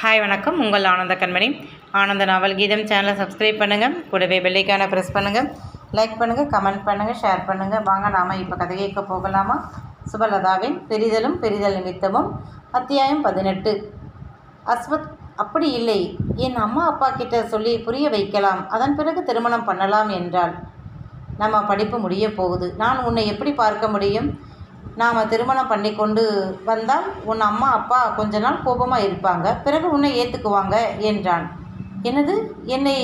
Hi வணக்கம். உங்கள் ஆனந்த கண்மணி. ஆனந்த நாவல் கீதம் சேனலை சப்ஸ்கிரைப் பண்ணுங்கள் கூடவே பெல்லைக்கான ப்ரெஸ் பண்ணுங்கள் லைக் பண்ணுங்கள் கமெண்ட் பண்ணுங்கள் ஷேர் பண்ணுங்கள் வாங்க நாம் இப்போ கதை கேட்க போகலாமா? சுபலதாவின் பெரிதலும் பெரிதல் நிமித்தமும் அத்தியாயம் பதினெட்டு. அஸ்வத் அப்படி இல்லை. என் அம்மா அப்பா கிட்ட சொல்லி புரிய வைக்கலாம். அதன் பிறகு திருமணம் பண்ணலாம் என்றாள். நம்ம படிப்பு முடிய போகுது. நான் உன்னை எப்படி பார்க்க முடியும்? நாம் திருமணம் பண்ணி கொண்டு வந்தால் உன் அம்மா அப்பா கொஞ்ச நாள் கோபமாக இருப்பாங்க. பிறகு உன்னை ஏற்றுக்குவாங்க என்றான். என்னது? என்னை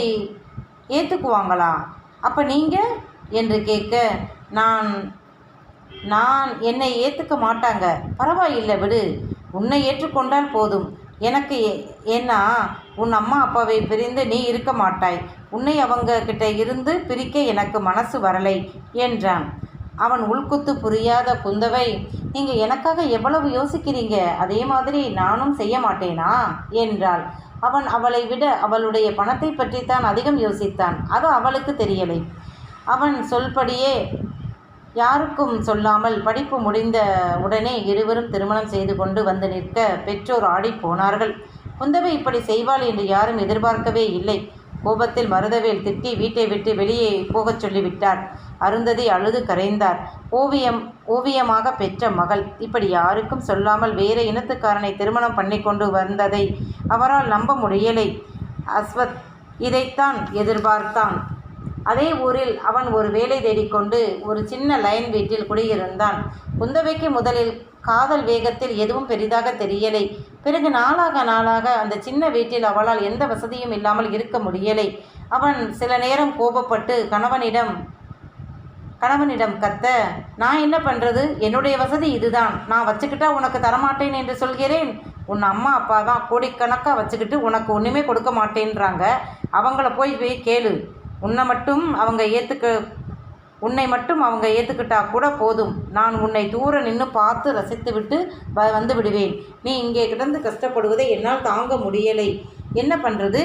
ஏற்றுக்குவாங்களா அப்போ நீங்கள் என்று கேட்க நான் நான் என்னை ஏற்றுக்க மாட்டாங்க. பரவாயில்லை விடு. உன்னை ஏற்றுக்கொண்டால் போதும். எனக்கு ஏ- ஏன்னா உன் அம்மா அப்பாவை பிரிந்து நீ இருக்க மாட்டாய். உன்னை அவங்க கிட்ட இருந்து பிரிக்க எனக்கு மனசு வரலை என்றான். அவன் உள்குத்து புரியாத குந்தவை நீங்கள் எனக்காக எவ்வளவு யோசிக்கிறீங்க? அதே மாதிரி நானும் செய்ய மாட்டேனா? என்றாள். அவன் அவளை விட அவளுடைய பணத்தை பற்றித்தான் அதிகம் யோசித்தான். அது அவளுக்கு தெரியலை. அவன் சொல்படியே யாருக்கும் சொல்லாமல் படிப்பு முடிந்த உடனே இருவரும் திருமணம் செய்து கொண்டு வந்து நிற்க பெற்றோர் ஆடி போனார்கள். குந்தவை இப்படி செய்வாள் என்று யாரும் எதிர்பார்க்கவே இல்லை. கோபத்தில் மருதவேல் திட்டி வீட்டை விட்டு வெளியே போகச் சொல்லிவிட்டார். அருந்ததி அழுது கரைந்தார். ஓவியம் ஓவியமாக பெற்ற மகள். இப்படி யாருக்கும் சொல்லாமல் வேறு இனத்துக்காரனை திருமணம் பண்ணி கொண்டு வந்ததை அவரால் நம்ப முடியலை. அஸ்வத் இதைத்தான் எதிர்பார்த்தான். அதே ஊரில் அவன் ஒரு வேலை தேடிக்கொண்டு ஒரு சின்ன லைன் வீட்டில் குடியிருந்தான். குந்தவைக்கு முதலில் காதல் வேகத்தில் எதுவும் பெரிதாக தெரியலை. பிறகு நாளாக நாளாக அந்த சின்ன வீட்டில் அவளால் எந்த வசதியும் இல்லாமல் இருக்க முடியலை. அவன் சில நேரம் கோபப்பட்டு கணவனிடம் கணவனிடம் கத்த நான் என்ன பண்ணுறது என்னுடைய வசதி இதுதான். நான் வச்சுக்கிட்டா உனக்கு தரமாட்டேன் என்று சொல்கிறேன். உன் அம்மா அப்பா தான் கோடிக்கணக்காக வச்சுக்கிட்டு உனக்கு ஒன்றுமே கொடுக்க மாட்டேன்றாங்க. அவங்கள போய் போய் கேளு. உன்னை மட்டும் அவங்க ஏற்றுக்க உன்னை மட்டும் அவங்க ஏற்றுக்கிட்டா கூட போதும். நான் உன்னை தூர நின்று பார்த்து ரசித்துவிட்டு வ வந்து விடுவேன். நீ இங்கே கிடந்து கஷ்டப்படுவதை என்னால் தாங்க முடியலை. என்ன பண்ணுறது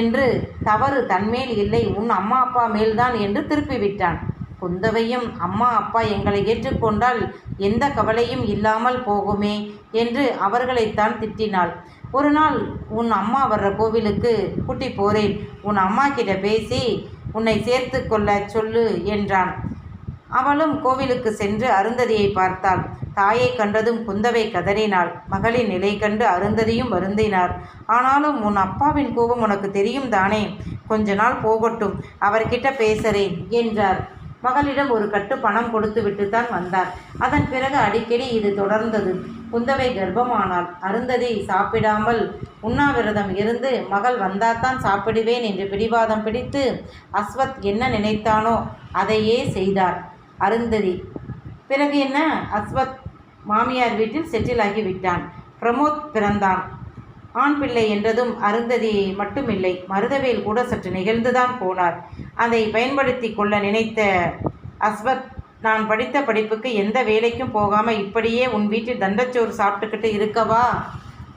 என்று தவறு தன்மேல் இல்லை. உன் அம்மா அப்பா மேல்தான் என்று திருப்பி விட்டான் குந்தவையும் அம்மா அப்பா எங்களை ஏற்றுக்கொண்டால் எந்த கவலையும் இல்லாமல் போகுமே என்று அவர்களைத்தான் திட்டினாள். ஒரு நாள் உன் அம்மா வர்ற கோவிலுக்கு கூட்டி போறேன். உன் அம்மா கிட்ட பேசி உன்னை சேர்த்து கொள்ள சொல்லு என்றான். அவளும் கோவிலுக்கு சென்று அருந்ததியை பார்த்தாள். தாயை கண்டதும் குந்தவை கதறினாள். மகளின் நிலை கண்டு அருந்ததியும் வருந்தினார். ஆனாலும் உன் அப்பாவின் கோபம் உனக்கு தெரியும் தானே? கொஞ்ச நாள் போகட்டும். அவர்கிட்ட பேசுறேன் என்றார். மகளிடம் ஒரு கட்டு பணம் கொடுத்து விட்டுத்தான் வந்தார். அதன் பிறகு அடிக்கடி இது தொடர்ந்தது. குந்தவை கர்ப்பமானாள். அருந்ததி சாப்பிடாமல் உண்ணாவிரதம் இருந்து மகள் வந்தாதான் சாப்பிடுவேன் என்று பிடிவாதம் பிடித்து அஸ்வத் என்ன நினைத்தானோ அதையே செய்தார். அருந்ததி. பிறகு என்ன? அஸ்வத் மாமியார் வீட்டில் செட்டில் ஆகிவிட்டான். பிரமோத் பிறந்தான். ஆண் பிள்ளை என்றதும் அருந்ததி மட்டுமில்லை. மருதவேல் கூட சற்று நிகழ்ந்துதான் போனார். அதை பயன்படுத்தி கொள்ள நினைத்த அஸ்வத் நான் படித்த படிப்புக்கு எந்த வேலைக்கும் போகாமல் இப்படியே உன் வீட்டில் தண்டச்சோறு சாப்பிட்டுக்கிட்டு இருக்கவா?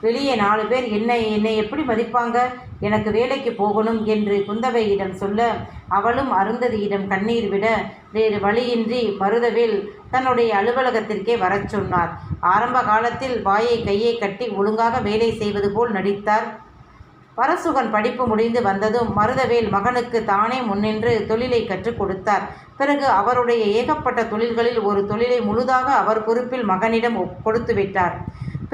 வெளியே நாலு பேர் என்னை என்னை எப்படி மதிப்பாங்க? எனக்கு வேலைக்கு போகணும் என்று குந்தவையிடம் சொல்ல அவளும் அருந்ததியிடம் கண்ணீர் விட வேறு வழியின்றி மருதவேல் தன்னுடைய அலுவலகத்திற்கே வரச் சொன்னார். ஆரம்ப காலத்தில் வாயை கையை கட்டி ஒழுங்காக வேலை செய்வது போல் நடித்தார். பரசுகன் படிப்பு முடிந்து வந்ததும் மருதவேல் மகனுக்கு தானே முன்னின்று தொழிலை கற்றுக் கொடுத்தார். பிறகு அவருடைய ஏகப்பட்ட தொழில்களில் ஒரு தொழிலை முழுதாக அவர் பொறுப்பில் மகனிடம் கொடுத்து விட்டார்.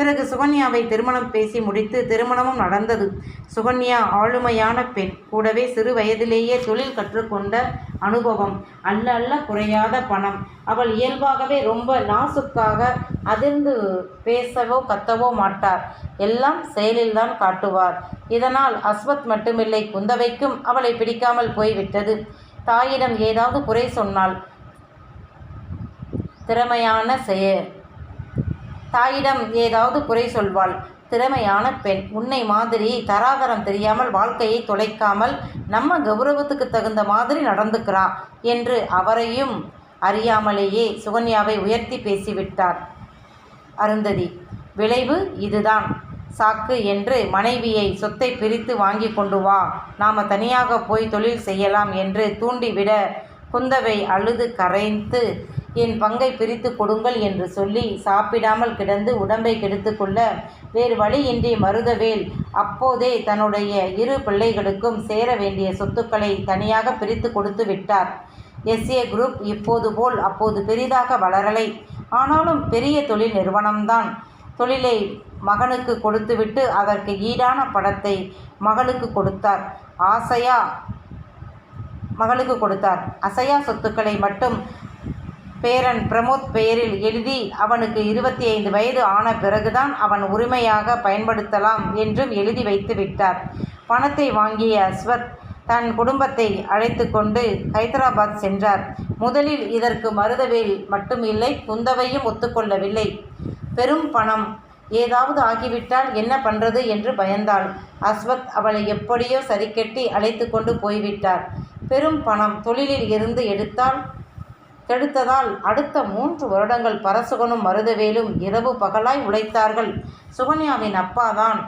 பிறகு சுகன்யாவை திருமணம் பேசி முடித்து திருமணமும் நடந்தது. சுகன்யா ஆளுமையான பெண். கூடவே சிறு வயதிலேயே தொழில் கற்றுக்கொண்ட அனுபவம். அல்ல அல்ல குறையாத பணம். அவள் இயல்பாகவே ரொம்ப நாசுக்காக அதிர்ந்து பேசவோ கத்தவோ மாட்டார். எல்லாம் செயலில்தான் காட்டுவார். இதனால் அஸ்வத் மட்டுமில்லை குந்தவைக்கும் அவளை பிடிக்காமல் போய்விட்டது. தாயிடம் ஏதாவது குறை சொன்னால் திறமையான செய தாயிடம் ஏதாவது குறை சொல்வாள். திறமையான பெண். உன்னை மாதிரி தராதரம் தெரியாமல் வாழ்க்கையை தொலைக்காமல் நம்ம கௌரவத்துக்கு தகுந்த மாதிரி நடந்துக்கிறா என்று அவரையும் அறியாமலேயே சுகன்யாவை உயர்த்தி பேசிவிட்டார். அருந்ததி விளைவு இதுதான். சாக்கு என்று மனைவியை சொத்தை பிரித்து வாங்கி கொண்டு வா. நாம தனியாக போய் தொழில் செய்யலாம் என்று தூண்டிவிட குந்தவை அழுது கரைந்து என் பங்கை பிரித்து கொடுங்கள் என்று சொல்லி சாப்பிடாமல் கிடந்து உடம்பை கெடுத்துக்கொள்ள வேறு வழியின்றி மருதவேல் அப்போதே தன்னுடைய இரு பிள்ளைகளுக்கும் சேர வேண்டிய சொத்துக்களை தனியாக பிரித்து கொடுத்து விட்டார். எஸ்ஏ குரூப் இப்போது போல் அப்போது பெரிதாக வளரலை. ஆனாலும் பெரிய தொழில் நிறுவனம்தான். தொழிலை மகனுக்கு கொடுத்துவிட்டு அதற்கு ஈடான படத்தை மகளுக்கு கொடுத்தார். ஆசையா மகளுக்கு கொடுத்தார். அசையா சொத்துக்களை மட்டும் பேரன் பிரமோத் பெயரில் எழுதி அவனுக்கு இருபத்தி ஐந்து வயது ஆன பிறகுதான் அவன் உரிமையாக பயன்படுத்தலாம் என்றும் எழுதி வைத்து விட்டார். பணத்தை வாங்கிய அஸ்வத் தன் குடும்பத்தை அழைத்து கொண்டு ஹைதராபாத் சென்றார். முதலில் இதற்கு மருதவேல் மட்டும் இல்லை குந்தவையும் ஒத்துக்கொள்ளவில்லை பெரும் பணம். ஏதாவது ஆகிவிட்டால் என்ன பண்ணுறது என்று பயந்தாள். அஸ்வத் அவளை எப்படியோ சரிக்கட்டி அழைத்து கொண்டு போய்விட்டார். பெரும் பணம். தொழிலில் இருந்து எடுத்தால் கெடுத்ததால் அடுத்த மூன்று வருடங்கள் பரசுகனும் மருதவேலும் இரவு பகலாய் உழைத்தார்கள். சுகன்யாவின் அப்பாதான்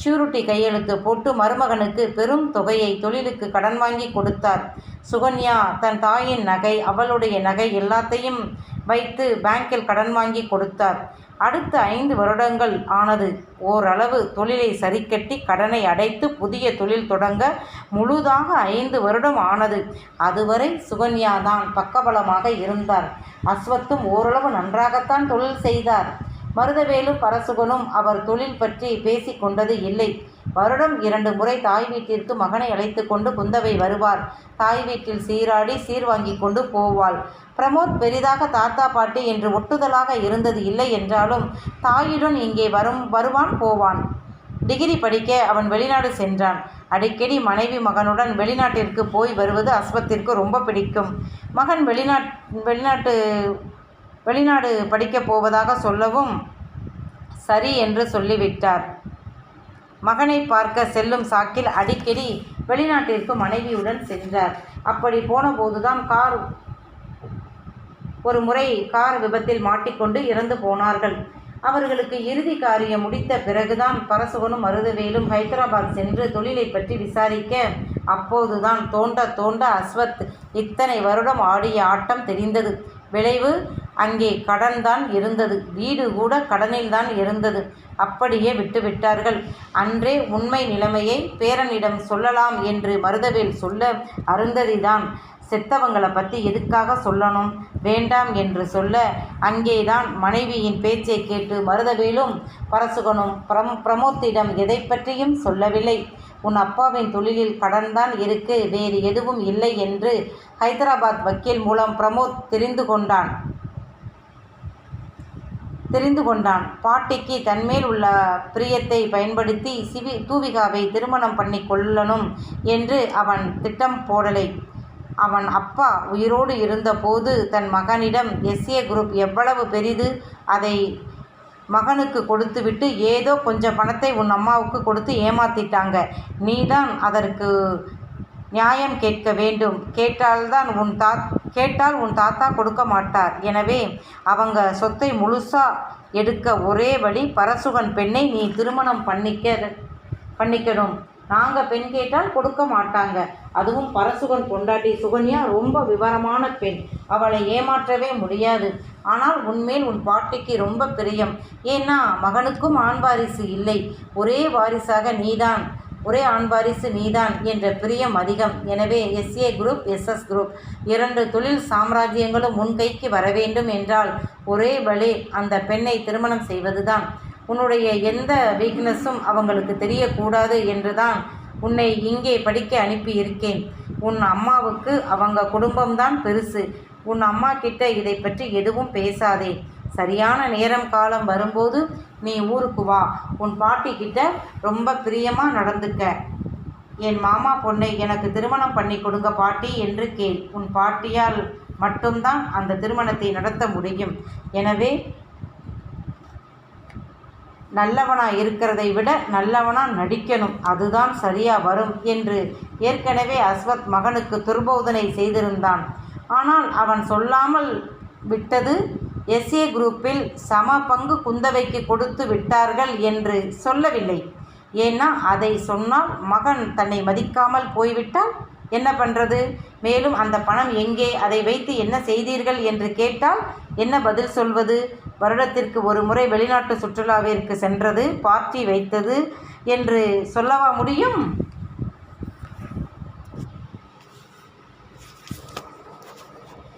ஷூரிட்டி கையெழுத்து போட்டு மருமகனுக்கு பெரும் தொகையை தொழிலுக்கு கடன் வாங்கி கொடுத்தார். சுகன்யா தன் தாயின் நகை அவளுடைய நகை எல்லாத்தையும் வைத்து பேங்கில் கடன் வாங்கி கொடுத்தார். அடுத்த ஐந்து வருடங்கள் ஆனது ஓரளவு தொழிலை சரிக்கட்டி கடனை அடைத்து புதிய தொழில் தொடங்க முழுதாக ஐந்து வருடம் ஆனது. அதுவரை சுகன்யா தான் பக்கபலமாக இருந்தார். அஸ்வத்தும் ஓரளவு நன்றாகத்தான் தொழில் செய்தார். மருதவேலு பரசுகனும் அவர் தொழில் பற்றி பேசிக் கொண்டது இல்லை. வருடம் இரண்டு முறை தாய் வீட்டிற்கு மகனை அழைத்து கொண்டு குந்தவை வருவார் தாய் வீட்டில் சீராடி சீர் வாங்கி கொண்டு போவாள். பிரமோத் பெரிதாக தாத்தா பாட்டி என்று ஒட்டுதலாக இருந்தது இல்லை என்றாலும் தாயுடன் இங்கே வரும் வருவான் போவான். டிகிரி படிக்க அவன் வெளிநாடு சென்றான். அடிக்கடி மனைவி மகனுடன் வெளிநாட்டிற்கு போய் வருவது அஸ்வத்திற்கு ரொம்ப பிடிக்கும். மகன் வெளிநாட் வெளிநாட்டு வெளிநாடு படிக்கப் போவதாக சொல்லவும் சரி என்று சொல்லிவிட்டார். மகனை பார்க்க செல்லும் சாக்கில் அடிக்கடி வெளிநாட்டிற்கு மனைவியுடன் சென்றார். அப்படி போனபோதுதான் கார் ஒரு முறை கார் விபத்தில் மாட்டிக்கொண்டு இறந்து போனார்கள். அவர்களுக்கு இறுதி காரியம் முடித்த பிறகுதான் பரசுவனும் மருதவேலும் ஹைதராபாத் சென்று தொழிலை பற்றி விசாரிக்க அப்போதுதான் தோண்ட தோண்ட அஸ்வத் இத்தனை வருடம் ஆடிய ஆட்டம் தெரிந்தது. விளைவு அங்கே கடன்தான் இருந்தது. வீடு கூட கடனில் தான் இருந்தது. அப்படியே விட்டுவிட்டார்கள். அன்றே உண்மை நிலைமையை பேரனிடம் சொல்லலாம் என்று மருதவேல் சொல்ல அருந்ததிதான். செத்தவங்களை பற்றி எதுக்காக சொல்லணும்? வேண்டாம் என்று சொல்ல அங்கேதான் மனைவியின் பேச்சை கேட்டு மருதவேலும் பரசுகனும் பிரம் பிரமோத்திடம் எதை பற்றியும் சொல்லவில்லை. உன் அப்பாவின் தொழிலில் கடன்தான் இருக்கு. வேறு எதுவும் இல்லை என்று ஹைதராபாத் வக்கீல் மூலம் பிரமோத் தெரிந்து கொண்டான். தெரிந்து கொண்டான். பாட்டிக்கு தன்மேல் உள்ள பிரியத்தை பயன்படுத்தி சிவி தூவிகாவை திருமணம் பண்ணி கொள்ளணும் என்று அவன் திட்டம் போடலை. அவன் அப்பா உயிரோடு இருந்தபோது தன் மகனிடம் எஸ்ஏ குரூப் எவ்வளவு பெரிது அதை மகனுக்கு கொடுத்துவிட்டு ஏதோ கொஞ்சம் பணத்தை உன் அம்மாவுக்கு கொடுத்து ஏமாத்திட்டாங்க. நீதான் அதற்கு நியாயம் கேட்க வேண்டும். கேட்டால்தான் உன் தா கேட்டால் உன் தாத்தா கொடுக்க மாட்டார். எனவே அவங்க சொத்தை முழுசாக எடுக்க ஒரே வழி பரசுகன் பெண்ணை நீ திருமணம் பண்ணிக்க பண்ணிக்கணும். நாங்கள் பெண் கேட்டால் கொடுக்க மாட்டாங்க. அதுவும் பரசுகன் பொண்டாட்டி சுகன்யா ரொம்ப விவரமான பெண். அவளை ஏமாற்றவே முடியாது. ஆனால் உன்மேல் உன் பாட்டிக்கு ரொம்ப பிரியம். ஏன்னா மகனுக்கும் ஆண் வாரிசு இல்லை. ஒரே வாரிசாக நீதான். ஒரே ஆண் வாரிசு நீதான் என்ற பிரியம் அதிகம். எனவே எஸ்ஏ குரூப் எஸ்எஸ் குரூப். இரண்டு தொழில் சாம்ராஜ்யங்களும் உன் கைக்கு வர வேண்டும் என்றால் ஒரே வழி அந்த பெண்ணை திருமணம் செய்வதுதான். உன்னுடைய எந்த வீக்னஸும் அவங்களுக்கு தெரியக்கூடாது என்றுதான் உன்னை இங்கே படிக்க அனுப்பி இருக்கேன் உன் அம்மாவுக்கு அவங்க குடும்பம்தான் பெருசு. உன் அம்மா கிட்ட இதை பற்றி எதுவும் பேசாதே. சரியான நேரம் காலம் வரும்போது நீ ஊருக்கு வா. உன் பாட்டி கிட்ட ரொம்ப பிரியமாக நடந்துக்க. என் மாமா பொண்ணை எனக்கு திருமணம் பண்ணி கொடுங்க பாட்டி என்று கேள். உன் பாட்டியால் மட்டும்தான் அந்த திருமணத்தை நடத்த முடியும். எனவே நல்லவனாக இருக்கிறதை விட நல்லவனாக நடிக்கணும். அதுதான் சரியாக வரும் என்று ஏற்கனவே அஸ்வத் மகனுக்கு துர்போதனை செய்திருந்தான். ஆனால் அவன் சொல்லாமல் விட்டது எஸ்ஏ குரூப்பில் சம பங்கு குந்தவைக்கு கொடுத்து விட்டார்கள் என்று சொல்லவில்லை. ஏன்னா அதை சொன்னால் மகன் தன்னை மதிக்காமல் போய்விட்டால் என்ன பண்ணுறது மேலும் அந்த பணம் எங்கே? அதை வைத்து என்ன செய்தீர்கள் என்று கேட்டால் என்ன பதில் சொல்வது? வருடத்திற்கு ஒரு முறை வெளிநாட்டு சுற்றுலாவிற்கு சென்றது பார்ட்டி வைத்தது என்று சொல்லவா முடியும்?